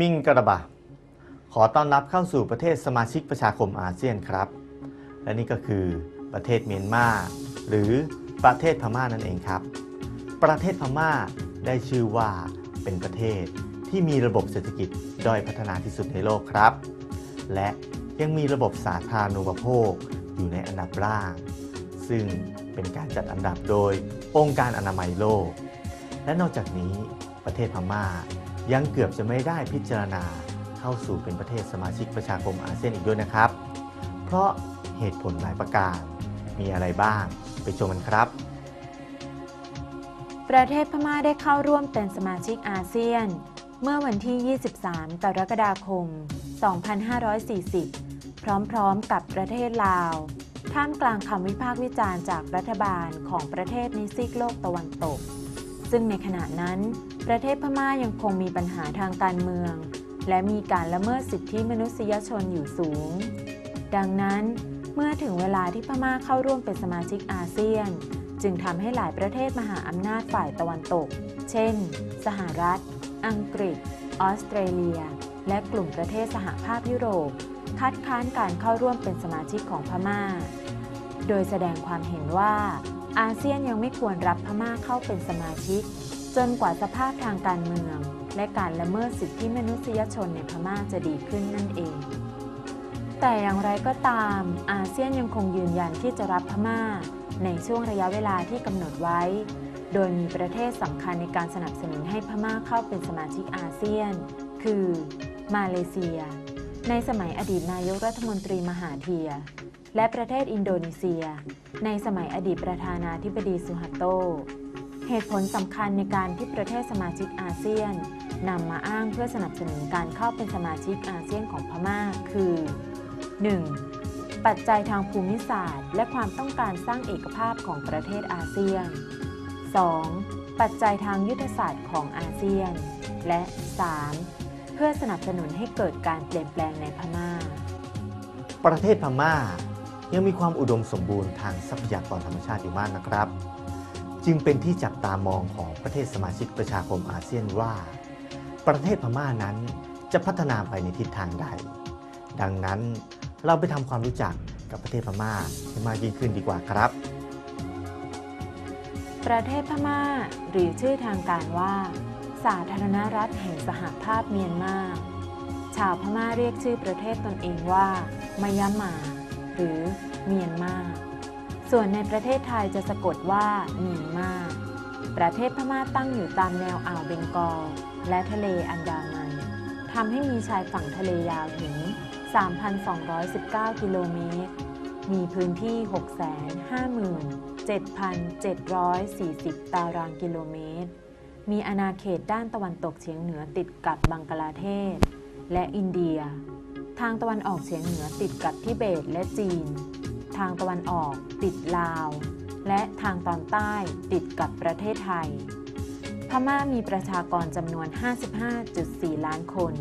มิงกระบะ ขอต้อนรับเข้าสู่ประเทศสมาชิกประชาคมอาเซียนครับ และนี่ก็คือประเทศเมียนมาหรือประเทศพม่านั่นเองครับ ประเทศพม่าได้ชื่อว่าเป็นประเทศที่มีระบบเศรษฐกิจด้อยพัฒนาที่สุดในโลกครับ และยังมีระบบสาธารณูปโภคอยู่ในอันดับล่าง ซึ่งเป็นการจัดอันดับโดยองค์การอนามัยโลก และนอกจากนี้ประเทศพม่า ยังเกือบจะไม่ได้พิจารณาเข้าสู่เป็นประเทศสมาชิกประชาคมอาเซียนอีกด้วยนะครับ เพราะเหตุผลหลายประการมีอะไรบ้าง ไปชมกันครับ ประเทศพม่าได้เข้าร่วมเป็นสมาชิกอาเซียน เมื่อวันที่ 23 กรกฎาคม 2540 พร้อมๆกับประเทศลาว ท่ามกลางคำวิพากษ์วิจารณ์จากรัฐบาลของประเทศในซีกโลกตะวันตก ซึ่งในขณะนั้น ประเทศพม่ายังคงมีปัญหาทางการเมือง และมีการละเมิดสิทธิมนุษยชนอยู่สูง ดังนั้นเมื่อถึงเวลาที่พม่าเข้าร่วมเป็นสมาชิกอาเซียน จึงทำให้หลายประเทศมหาอำนาจฝ่ายตะวันตก เช่น สหรัฐ อังกฤษ ออสเตรเลีย และกลุ่มประเทศสหภาพยุโรป คัดค้านการเข้าร่วมเป็นสมาชิกของพม่า โดยแสดงความเห็นว่า อาเซียนยังไม่ควรรับพม่าเข้าเป็นสมาชิก จนกว่าสภาพทางการเมือง และการละเมิดสิทธิมนุษยชนในพม่าจะดีขึ้นนั่นเอง แต่อย่างไรก็ตาม อาเซียนยังคงยืนยันที่จะรับพม่า ในช่วงระยะเวลาที่กำหนดไว้ โดยมีประเทศสำคัญในการสนับสนุนให้พม่าเข้าเป็นสมาชิกอาเซียน คือ มาเลเซีย ในสมัยอดีตนายกรัฐมนตรีมหาเทีย และประเทศอินโดนีเซีย ในสมัยอดีตประธานาธิบดีสุฮัตโต เหตุผลสำคัญในการที่ประเทศสมาชิกอาเซียนนำมาอ้างเพื่อสนับสนุนการเข้าเป็นสมาชิกอาเซียนของพม่าคือ 1. ปัจจัยทางภูมิศาสตร์ และความต้องการสร้างเอกภาพของประเทศอาเซียน 2. ปัจจัยทางยุทธศาสตร์ของอาเซียน และ 3. เพื่อสนับสนุนให้เกิดการเปลี่ยนแปลงในพม่า ประเทศพม่ายังมีความอุดมสมบูรณ์ทางทรัพยากรธรรมชาติอยู่มากนะครับ จึงเป็นที่จับตามองของประเทศสมาชิกประชาคมอาเซียนว่า ประเทศพม่านั้นจะพัฒนาไปในทิศทางใด ดังนั้นเราไปทำความรู้จักกับประเทศพม่าให้มากยิ่งขึ้นดีกว่าครับ ประเทศพม่าหรือชื่อทางการว่า สาธารณรัฐแห่งสหภาพเมียนมา ชาวพม่าเรียกชื่อประเทศตนเองว่ามายามา หรือเมียนมา ส่วนในประเทศไทยจะสะกดว่าเมียนมา ประเทศพม่าตั้งอยู่ตามแนวอ่าวเบงกอล และทะเลอันดามันทำให้มีชายฝั่งทะเลยาวถึง 3,219 กิโลเมตร มีพื้นที่ 657,740 ตารางกิโลเมตร มีอาณาเขตด้านตะวันตกเฉียงเหนือติดกับบังกลาเทศ และอินเดีย ทางตะวันออกเฉียงเหนือติดกับทิเบตและจีน ทางตะวันออกติดลาว และทางตอนใต้ติดกับประเทศไทย พม่ามีประชากรจำนวน 55.4 ล้านคน